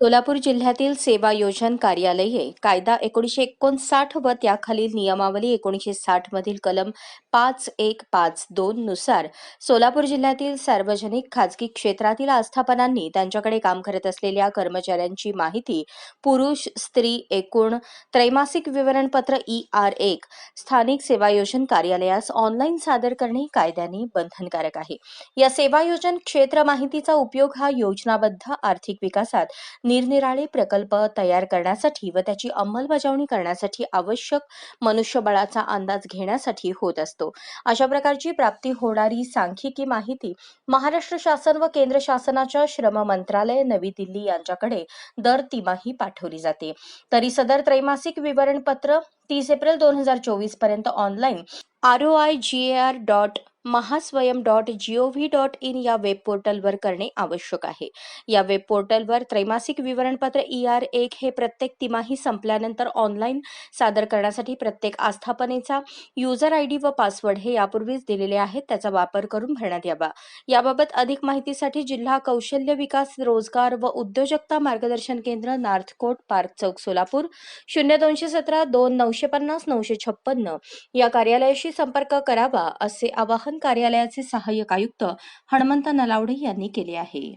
सोलापूर जिल्ह्यातील सेवा योजन कार्यालये कायदा एकोणीशे एकोणसाठ व त्याखालील नियमावली एकोणीशे साठ मधील कलम पाच एक पाच दोन नुसार सोलापूर जिल्ह्यातील सार्वजनिक खाजगी क्षेत्रातील आस्थापनांनी त्यांच्याकडे काम करत असलेल्या कर्मचाऱ्यांची माहिती पुरुष स्त्री एकूण त्रैमासिक विवरणपत्र ई आर एक स्थानिक सेवा योजन कार्यालयास ऑनलाईन सादर करणे कायद्याने बंधनकारक आहे. या सेवा योजन क्षेत्र माहितीचा उपयोग हा योजनाबद्ध आर्थिक विकासात निरनिराळे प्रकल्प तयार करण्यासाठी व त्याची अंमलबजावणी करण्यासाठी आवश्यक मनुष्यबळाचा अंदाज घेण्यासाठी होत असतो. अशा प्रकारची प्राप्ती होणारी सांख्यिकी माहिती महाराष्ट्र शासन व केंद्र शासनाच्या श्रम मंत्रालय नवी दिल्ली यांच्याकडे दर तिमाही पाठवली जाते. तरी सदर त्रैमासिक विवरणपत्र तीस एप्रिल दोन हजार चोवीसपर्यंत online R O I G A R dot Mahaswayam dot G O V dot in या वेब पोर्टलवर करणे आवश्यक आहे. या वेब पोर्टलवर त्रैमासिक विवरणपत्र ई आर एक हे प्रत्येक तिमाही संपल्यानंतर ऑनलाईन सादर करण्यासाठी प्रत्येक आस्थापनेचा युजर आय डी व पासवर्ड हे यापूर्वीच दिलेले आहेत त्याचा वापर करून भरण्यात यावा. याबाबत अधिक माहितीसाठी जिल्हा कौशल्य विकास रोजगार व उद्योजकता मार्गदर्शन केंद्र नार्थकोट पार्क चौक सोलापूर. शून्य दोनशे सतरा दोन नऊशे पन्नास नऊशे छप्पन्न या कार्यालयाशी संपर्क करावा असे आवाहन कार्यालयाचे सहाय्यक आयुक्त हणमंत नलावडे यांनी केले आहे.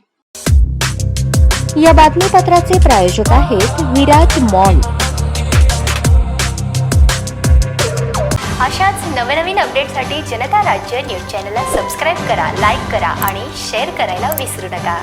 या बातमीपत्राचे प्रायोजक आहेत विराज मॉल अशाच नवनवीन अपडेटसाठी जनता राज्य न्यूज चॅनलला सबस्क्राईब करा लाईक करा आणि शेअर करायला विसरू नका.